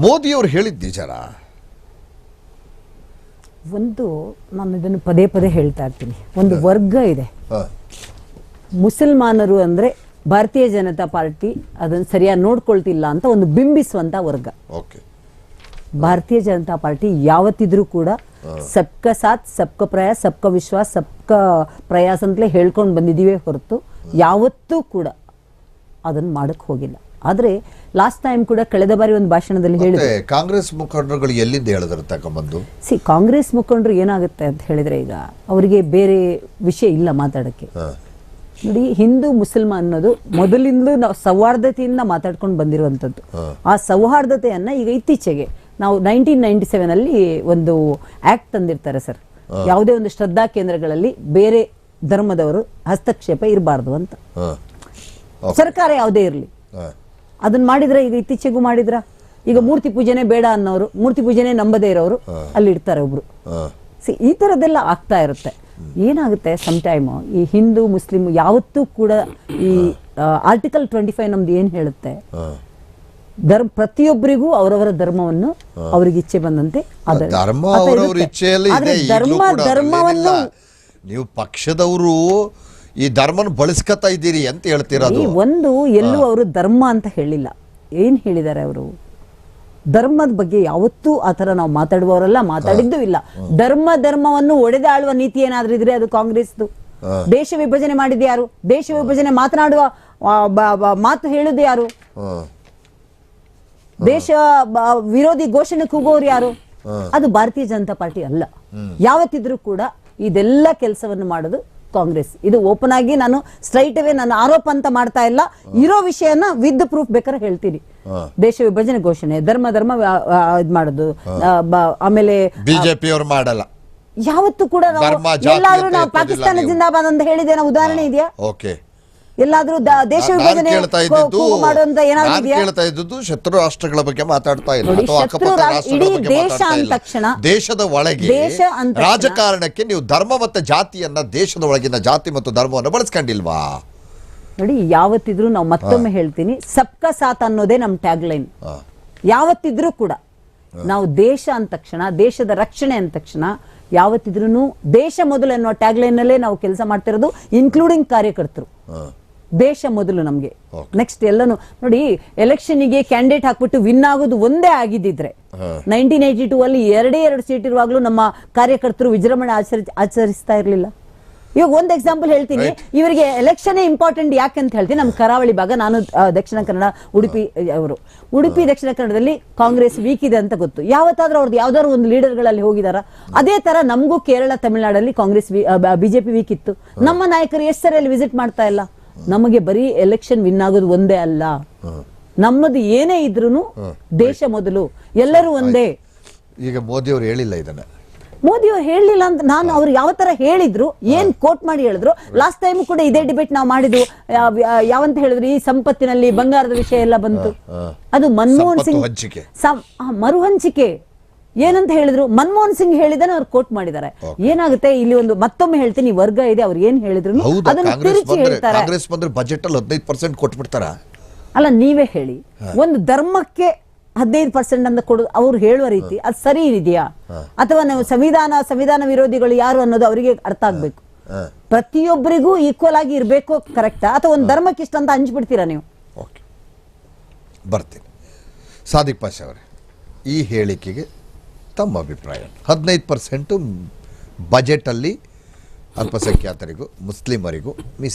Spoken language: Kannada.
ಮೋದಿಯವರು ಹೇಳಿದ್ದು ನಿಜನಾ ಒಂದು ನಾನು ಇದನ್ನು ಪದೇ ಪದೇ ಹೇಳ್ತಾ ಇರ್ತೀನಿ. ಒಂದು ವರ್ಗ ಇದೆ. ಮುಸಲ್ಮಾನರು ಅಂದ್ರೆ ಭಾರತೀಯ ಜನತಾ ಪಾರ್ಟಿ ಅದನ್ನು ಸರಿಯಾಗಿ ನೋಡ್ಕೊಳ್ತಿಲ್ಲ ಅಂತ ಒಂದು ಬಿಂಬಿಸುವಂತ ವರ್ಗ. ಓಕೆ. ಭಾರತೀಯ ಜನತಾ ಪಾರ್ಟಿ ಯಾವತ್ತಿದ್ರೂ ಕೂಡ ಸಬ್ಕ ಸಾಥ್ ಸಬ್ಕ ಪ್ರಯಾಸ್ ಸಬ್ಕ ವಿಶ್ವಾಸ್ ಸಬ್ಕ ಪ್ರಯಾಸ ಅಂತಲೇ ಹೇಳ್ಕೊಂಡು ಬಂದಿದ್ದೀವಿ ಹೊರತು ಯಾವತ್ತೂ ಕೂಡ ಅದನ್ನು ಮಾಡಕ್ ಹೋಗಿಲ್ಲ. ಆದ್ರೆ ಲಾಸ್ಟ್ ಟೈಮ್ ಕೂಡ ಕಳೆದ ಬಾರಿ ಒಂದು ಭಾಷಣದಲ್ಲಿ ಹೇಳಿದ್ರೆ. ಕಾಂಗ್ರೆಸ್ ಮುಖಂಡರುಗಳು ಎಲ್ಲಿಂದ ಹೇಳಿದ್ರು ತಗೊಂಬಂದು? ಸಿ ಕಾಂಗ್ರೆಸ್ ಮುಖಂಡರು ಏನಾಗುತ್ತೆ ಅಂತ ಹೇಳಿದ್ರೆ ಈಗ ಅವರಿಗೆ ಬೇರೆ ವಿಷಯ ಇಲ್ಲ ಮಾತಾಡಕ್ಕೆ. ನೋಡಿ ಹಿಂದೂ ಮುಸಲ್ಮಾನ್ ಅನ್ನೋದು ಮೊದಲಿಂದಲೂ ನಾವು ಸೌಹಾರ್ದತೆಯಿಂದ ಮಾತಾಡ್ಕೊಂಡು ಬಂದಿರುವಂಥದ್ದು. ಆ ಸೌಹಾರ್ದತೆಯನ್ನ ಈಗ ಇತ್ತೀಚೆಗೆ ನಾವು ನೈನ್ಟೀನ್ ನೈನ್ಟಿ ಸೆವೆನ್ ಅಲ್ಲಿ ಒಂದು ಆಕ್ಟ್ ತಂದಿರ್ತಾರೆ ಸರ್. ಯಾವುದೇ ಒಂದು ಶ್ರದ್ಧಾ ಕೇಂದ್ರಗಳಲ್ಲಿ ಬೇರೆ ಧರ್ಮದವರು ಹಸ್ತಕ್ಷೇಪ ಇರಬಾರ್ದು ಅಂತ. ಸರ್ಕಾರ ಯಾವುದೇ ಇರಲಿ. ಅದನ್ನ ಮಾಡಿದ್ರ? ಈಗ ಇತ್ತೀಚೆಗೂ ಮಾಡಿದ್ರ? ಈಗ ಮೂರ್ತಿ ಪೂಜೆನೆ ಬೇಡ ಅನ್ನೋರು ಮೂರ್ತಿ ಪೂಜೆನೆ ನಂಬದೇ ಇರೋರು ಅಲ್ಲಿ ಇರ್ತಾರೆ ಒಬ್ರು. ಸಿ ಈ ತರದೆಲ್ಲ ಆಗ್ತಾ ಇರುತ್ತೆ. ಏನಾಗುತ್ತೆ ಸಮ್ ಟೈಮ್ ಈ ಹಿಂದೂ ಮುಸ್ಲಿಂ ಯಾವತ್ತೂ ಕೂಡ ಈ ಆರ್ಟಿಕಲ್ ಟ್ವೆಂಟಿ ಫೈವ್ ನಮ್ದು ಏನು ಹೇಳುತ್ತೆ? ಧರ್ಮ ಪ್ರತಿಯೊಬ್ಬರಿಗೂ ಅವರವರ ಧರ್ಮವನ್ನು ಅವ್ರಿಗೆ ಇಚ್ಛೆ ಬಂದಂತೆ ಅದ- ಧರ್ಮ ಧರ್ಮವನ್ನು. ನೀವು ಪಕ್ಷದವರು ಈ ಧರ್ಮನ ಬಳಸ್ಕೊತಾ ಇದ್ದೀರಿ ಅಂತ ಹೇಳ್ತಿರೋದು. ಒಂದು ಎಲ್ಲೂ ಅವರು ಧರ್ಮ ಅಂತ ಹೇಳಿಲ್ಲ. ಏನ್ ಹೇಳಿದ್ದಾರೆ ಅವರು? ಧರ್ಮದ ಬಗ್ಗೆ ಯಾವತ್ತೂ ಆ ಥರ ನಾವು ಮಾತಾಡುವವರೆಲ್ಲ ಮಾತಾಡಿದ್ದು ಇಲ್ಲ. ಧರ್ಮ ಧರ್ಮವನ್ನು ಒಡೆದಾಳುವ ನೀತಿ ಏನಾದ್ರೂ ಇದ್ರೆ ಅದು ಕಾಂಗ್ರೆಸ್ದು. ದೇಶ ವಿಭಜನೆ ಮಾಡಿದ ಯಾರು? ದೇಶ ವಿಭಜನೆ ಮಾತನಾಡುವ ಮಾತು ಹೇಳುದು ಯಾರು? ದೇಶ ವಿರೋಧಿ ಘೋಷಣೆ ಕೂಗೋರು ಯಾರು? ಅದು ಭಾರತೀಯ ಜನತಾ ಪಾರ್ಟಿ ಅಲ್ಲ. ಯಾವತ್ತಿದ್ರೂ ಕೂಡ ಇದೆಲ್ಲ ಕೆಲಸವನ್ನು ಮಾಡೋದು ಕಾಂಗ್ರೆಸ್. ಇದು ಓಪನ್ ಆಗಿ ನಾನು ಸ್ಟ್ರೈಟ್ ಅವೇ ನಾನು ಆರೋಪ ಅಂತ ಮಾಡ್ತಾ ಇಲ್ಲ. ಇರೋ ವಿಷಯನ ವಿತ್ ಪ್ರೂಫ್ ಬೇಕಾದ್ರೆ ಹೇಳ್ತೀನಿ. ದೇಶ ವಿಭಜನೆ ಘೋಷಣೆ ಧರ್ಮ ಧರ್ಮ ಇದ್ ಮಾಡೋದು ಆಮೇಲೆ ಬಿಜೆಪಿ ಅವರು ಮಾಡಲ್ಲ. ಯಾವತ್ತೂ ಕೂಡ ನಾವು ಎಲ್ಲಾದ್ರೂ ನಾವು ಪಾಕಿಸ್ತಾನ ಜಿಂದಾಬಾದ್ ಅಂತ ಹೇಳಿದೆ ಉದಾಹರಣೆ ಇದೆಯಾ? ಓಕೆ. ಎಲ್ಲಾದ್ರೂ ದೇಶ ವಿಭಜನೆ ಮಾಡುವಂತ ಏನಾದ್ರು ಇದ್ದದ್ದು ಶತ್ರು ರಾಷ್ಟ್ರಗಳ ಬಗ್ಗೆ ಮಾತಾಡ್ತಾ ಇಲ್ಲ. ಇಡೀ ದೇಶ ಅಂದ ತಕ್ಷಣ ದೇಶದ ಒಳಗೆ ರಾಜಕಾರಣಕ್ಕೆ ನೀವು ಧರ್ಮ ಮತ್ತೆ ಜಾತಿಯನ್ನ ದೇಶದ ಒಳಗಿನ ಜಾತಿ ಮತ್ತು ಧರ್ಮವನ್ನು ಬಳಸ್ಕೊಂಡಿಲ್ವಾ? ನೋಡಿ ಯಾವತ್ತಿದ್ರೂ ನಾವು ಮತ್ತೊಮ್ಮೆ ಹೇಳ್ತೀನಿ ಸಬ್ಕಾ ಸಾತ್ ಅನ್ನೋದೇ ನಮ್ಮ ಟ್ಯಾಗ್ ಲೈನ್. ಯಾವತ್ತಿದ್ರೂ ಕೂಡ ನಾವು ದೇಶ ಅಂದ ತಕ್ಷಣ ದೇಶದ ರಕ್ಷಣೆ ಅಂದ ತಕ್ಷಣ ಯಾವತ್ತಿದ್ರೂ ದೇಶ ಮೊದಲು ಅನ್ನೋ ಟ್ಯಾಗ್ ಲೈನ್ ನಲ್ಲೇ ನಾವು ಕೆಲಸ ಮಾಡ್ತಿರೋದು ಇನ್ಕ್ಲೂಡಿಂಗ್ ಕಾರ್ಯಕರ್ತರು. ದೇಶ ಮೊದಲು ನಮಗೆ. ನೆಕ್ಸ್ಟ್ ಎಲ್ಲಾನು ನೋಡಿ ಎಲೆಕ್ಷನ್ಗೆ ಕ್ಯಾಂಡಿಡೇಟ್ ಹಾಕ್ಬಿಟ್ಟು ವಿನ್ ಆಗೋದು ಒಂದೇ ಆಗಿದ್ದಿದ್ರೆ ನೈನ್ಟೀನ್ ಏಯ್ಟಿ ಟೂ ಅಲ್ಲಿ ಎರಡೇ ಎರಡು ಸೀಟ್ ಇರುವಾಗಲೂ ನಮ್ಮ ಕಾರ್ಯಕರ್ತರು ವಿಜೃಂಭಣೆ ಆಚರಿ ಆಚರಿಸ್ತಾ ಇರಲಿಲ್ಲ. ಇವಾಗ ಒಂದು ಎಕ್ಸಾಂಪಲ್ ಹೇಳ್ತೀನಿ. ಇವರಿಗೆ ಎಲೆಕ್ಷನ್ ಇಂಪಾರ್ಟೆಂಟ್ ಯಾಕೆ ಅಂತ ಹೇಳ್ತೀನಿ. ನಮ್ಮ ಕರಾವಳಿ ಭಾಗ ನಾನು ದಕ್ಷಿಣ ಕನ್ನಡ ಉಡುಪಿ ಅವರು. ಉಡುಪಿ ದಕ್ಷಿಣ ಕನ್ನಡದಲ್ಲಿ ಕಾಂಗ್ರೆಸ್ ವೀಕ್ ಇದೆ ಅಂತ ಗೊತ್ತು. ಯಾವತ್ತಾದ್ರೂ ಅವ್ರದ್ದು ಯಾವ್ದಾದ್ರು ಒಂದು ಲೀಡರ್ಗಳಲ್ಲಿ ಹೋಗಿದಾರ. ಅದೇ ತರ ನಮಗೂ ಕೇರಳ ತಮಿಳುನಾಡಲ್ಲಿ ಕಾಂಗ್ರೆಸ್ ಬಿಜೆಪಿ ವೀಕ್ ಇತ್ತು. ನಮ್ಮ ನಾಯಕರು ಎಷ್ಟು ಸರಿ ಅಲ್ಲಿ ವಿಸಿಟ್ ಮಾಡ್ತಾ ಇಲ್ಲ? ನಮಗೆ ಬರೀ ಎಲೆಕ್ಷನ್ ವಿನ್ ಆಗೋದು ಒಂದೇ ಅಲ್ಲ. ನಮ್ಮದು ಏನೇ ಇದ್ರು ದೇಶ ಮೊದಲು. ಎಲ್ಲರೂ ಒಂದೇ. ಈಗ ಮೋದಿ ಅವರು ಹೇಳಿಲ್ಲ ಇದನ್ನ. ಮೋದಿ ಅವ್ರು ಹೇಳಲಿಲ್ಲ ಅಂತ ನಾನು ಅವ್ರು ಯಾವ ತರ ಹೇಳಿದ್ರು ಏನ್ ಕೋಟ್ ಮಾಡಿ ಹೇಳಿದ್ರು ಲಾಸ್ಟ್ ಟೈಮ್ ಕೂಡ ಇದೇ ಡಿಬೇಟ್ ನಾವು ಮಾಡಿದ್ವು ಯಾವ- ಯಾವಂತ ಹೇಳಿದ್ರು ಈ ಸಂಪತ್ತಿನಲ್ಲಿ ಬಂಗಾರದ ವಿಷಯ ಎಲ್ಲ ಬಂತು. ಅದು ಮನಮೋಹನ್ ಸಿಂಗ್ ಸಿಂಗ್ ಹಂಚಿಕೆ. ಏನಂತ ಹೇಳಿದ್ರು? ಮನಮೋಹನ್ ಸಿಂಗ್ ಹೇಳಿದನ ಅವ್ರು ಕೋಟ್ ಮಾಡಿದ್ದಾರೆ. ಏನಾಗುತ್ತೆ? ಇಲ್ಲಿ ಒಂದು ಮತ್ತೊಮ್ಮೆ ಹೇಳ್ತೀನಿ ವರ್ಗ ಇದೆ ಅವ್ರು ಏನ್ ಹೇಳಿದ್ರು ಅದನ್ನ ಕಾಂಗ್ರೆಸ್ ತಿರುಚಿ ಹೇಳ್ತಾರೆ? ಕಾಂಗ್ರೆಸ್ ಬಂದ್ರೆ ಬಜೆಟ್ ಅಲ್ಲಿ ಹದಿನೈದು ಪರ್ಸೆಂಟ್ ಕೊಟ್ಬಿಡ್ತಾರ? ಅಲ್ಲ ನೀವೇ ಹೇಳಿ. ಒಂದು ಧರ್ಮಕ್ಕೆ ಹದಿನೈದು ಪರ್ಸೆಂಟ್ ಅಂತ ಕೊಡೋದು ಅವ್ರು ಹೇಳುವ ರೀತಿ ಅದು ಸರಿ ಇದೆಯಾ? ಅಥವಾ ನಾವು ಸಂವಿಧಾನ ಸಂವಿಧಾನ ವಿರೋಧಿಗಳು ಯಾರು ಅನ್ನೋದು ಅವರಿಗೆ ಅರ್ಥ ಆಗ್ಬೇಕು. ಪ್ರತಿಯೊಬ್ಬರಿಗೂ ಈಕ್ವಲ್ ಆಗಿ ಇರಬೇಕು ಕರೆಕ್ಟ್ ಅಥವಾ ಒಂದು ಧರ್ಮಕ್ಕೆ ಇಷ್ಟ ಅಂತ ಹಂಚ್ಬಿಡ್ತೀರಾ ನೀವು? ಓಕೆ ಬರ್ತೀನಿ. ಸಾದಿಕ್ ಪಾಷ ಅವರೇ ಈ ಹೇಳಿಕೆಗೆ ತಮ್ಮ ಅಭಿಪ್ರಾಯ. ಹದಿನೈದು ಪರ್ಸೆಂಟು ಬಜೆಟಲ್ಲಿ ಅಲ್ಪಸಂಖ್ಯಾತರಿಗೂ ಮುಸ್ಲಿಮರಿಗೂ ಮೀಸಲು